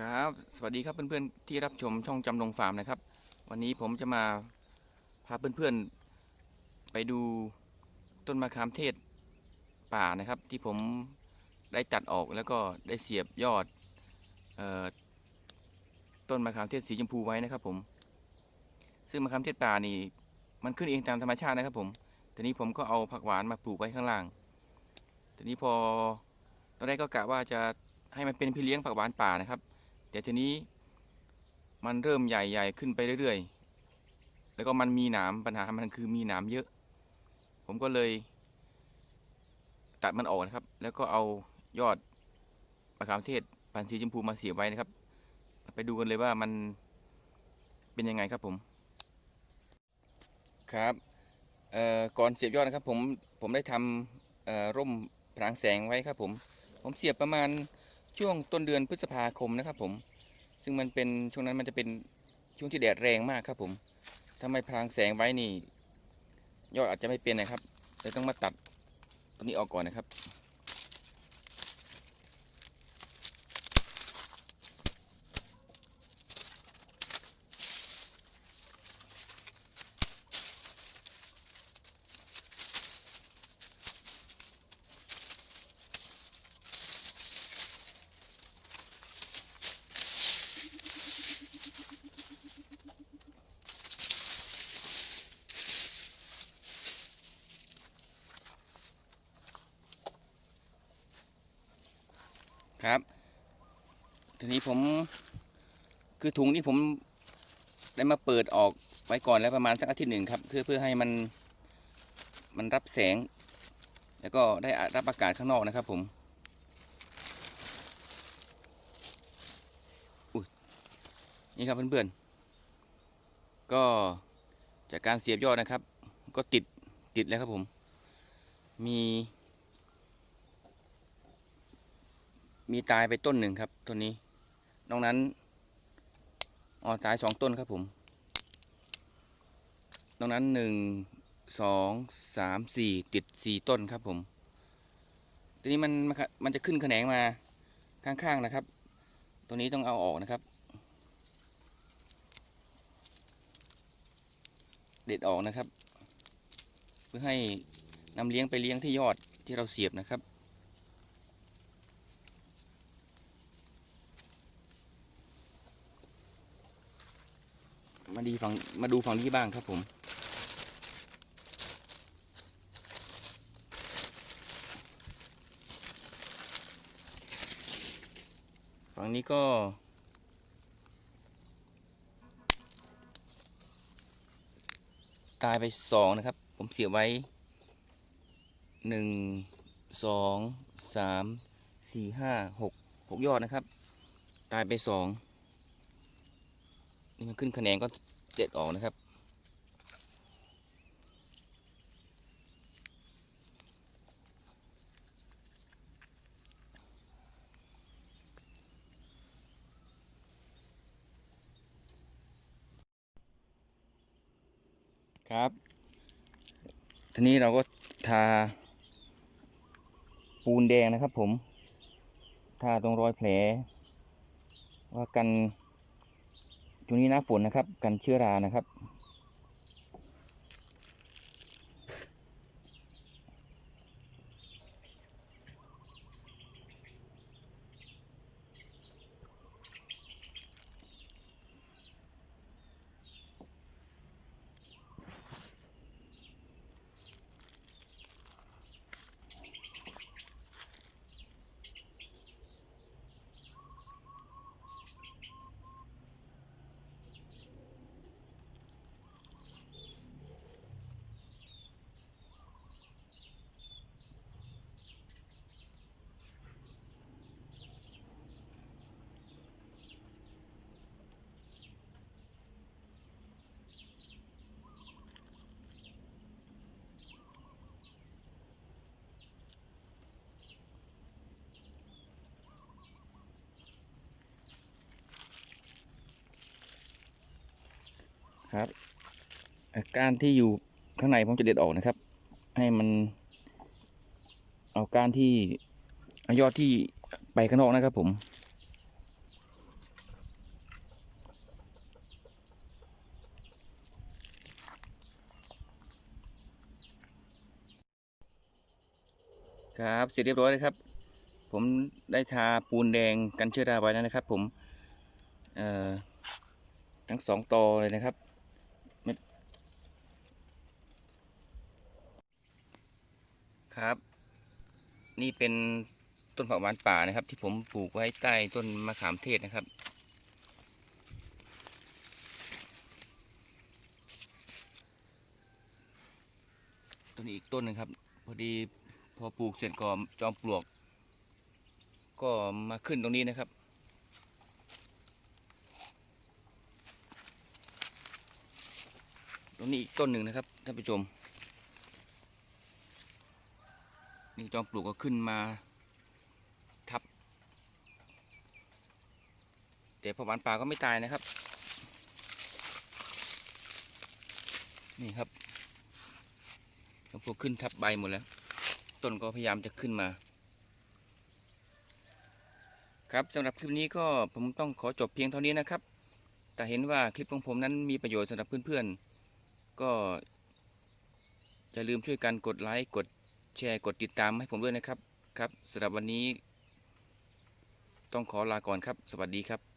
ครับ สวัสดีครับเพื่อนๆที่รับชมช่องจำลองฟาร์มนะครับ วันนี้ผมจะมาพาเพื่อนๆไปดูต้นมะขามเทศป่านะครับ ที่ผมได้ตัดออกแล้วก็ได้เสียบยอดออต้นมะขามเทศสีชมพูไว้นะครับผม ซึ่งมะขามเทศป่านี่มันขึ้นเองตามธรรมชาตินะครับผมทีนี้ผมก็เอาผักหวานมาปลูกไว้ข้างล่างทีนี้พอตอนแรกก็กะว่าจะให้มันเป็นพี่เลี้ยงผักหวานป่านะครับ แต่ทีนี้มันเริ่มใหญ่ๆขึ้นไปเรื่อยๆ แล้วก็มันมีหนามปัญหามันคือมีหนามเยอะ ผมก็เลย ตัดมันออกนะครับ แล้วก็เอายอดมะขามเทศพันธุ์สีชมพูมาเสียบไว้นะครับ ไปดูกันเลยว่ามันเป็นยังไงครับผม ครับเอ่อก่อนเสียบยอดนะครับผมผมได้ทำร่มพรางแสงไว้ครับผม ผมเสียบประมาณ ช่วงต้นเดือนพฤษภาคมนะครับผม ซึ่งมันเป็นช่วงนั้นมันจะเป็นช่วงที่แดดแรงมากครับผมถ้าไม่พรางแสงไว้นี่ ยอดอาจจะไม่เป็นนะครับเลยต้องมาตัดตัวนี้ออกก่อนนะครับ ครับ ทีนี้ผมคือถุงนี้ผมได้มาเปิดออกไว้ก่อนแล้วประมาณสักอาทิตย์หนึ่งครับ เพื่อเพื่อให้มันมันรับแสง แล้วก็ได้รับอากาศข้างนอกนะครับ ผมอุ๊ยนี่ครับเพื่อนๆ ก็จากการเสียบยอดนะครับ ก็ติดติดแล้วครับผม มี มีตายไปต้นหนึ่งครับต้นนี้ นอกนั้นอ๋อตายสองต้นครับผม นอกนั้นหนึ่งสองสามสี่ติดสี่ต้นครับผมทีนี้มันมันมันจะขึ้นแขนงมาข้างๆนะครับ ตัวนี้ต้องเอาออกนะครับ เด็ดออกนะครับ เพื่อให้นำเลี้ยงไปเลี้ยงที่ยอดที่เราเสียบนะครับ มาดีฝั่งมาดูฝั่งนี้บ้างครับผม ฝั่งนี้ก็ ตายไปสองนะครับ ผมเสียไว้หนึ่งสองสามสี่ห้าหกหกยอดนะครับ ตายไปสอง นี่มันขึ้นคะแนนก็เด็ดออกนะครับ ครับ ทีนี้เราก็ทา ปูนแดงนะครับผม ทาตรงรอยแผล ว่ากัน ช่วงนี้หน้าฝนนะครับ กันเชื้อรานะครับ ครับก้านที่อยู่ข้างในผมจะเด็ดออกนะครับ ให้มัน เอาก้านที่ยอดที่ไปข้างนอกนะครับผมครับเสร็จเรียบร้อยเลยครับ ผมได้ทาปูนแดงกันเชื้อราไว้แล้วนะครับ ผมทั้งสองตอเลยนะครับ ครับ นี่เป็นต้นผักหวานป่านะครับ ที่ผมปลูกไว้ใต้ต้นมะขามเทศนะครับ ต้นนี้อีกต้นหนึ่งครับ พอดีพอปลูกเสร็จก็จอมปลวก ก็มาขึ้นตรงนี้นะครับ รงนี้อีกต้นหนึ่งนะครับท่านผู้ชม นี่จอมปลวกก็ขึ้นมาทับ แต่พอหวานป่าก็ไม่ตายนะครับ นี่ครับแล้วพวกขึ้นทับใบหมดแล้วต้นก็พยายามจะขึ้นมา ครับสำหรับคลิปนี้ก็ผมต้องขอจบเพียงเท่านี้นะครับ แต่เห็นว่าคลิปของผมนั้นมีประโยชน์สำหรับเพื่อนๆ ก็อย่าลืมช่วยกันกดไลค์กดแชร์กดติดตามให้ผมด้วยนะครับครับสำหรับวันนี้ ต้องขอลาก่อนครับ สวัสดีครับ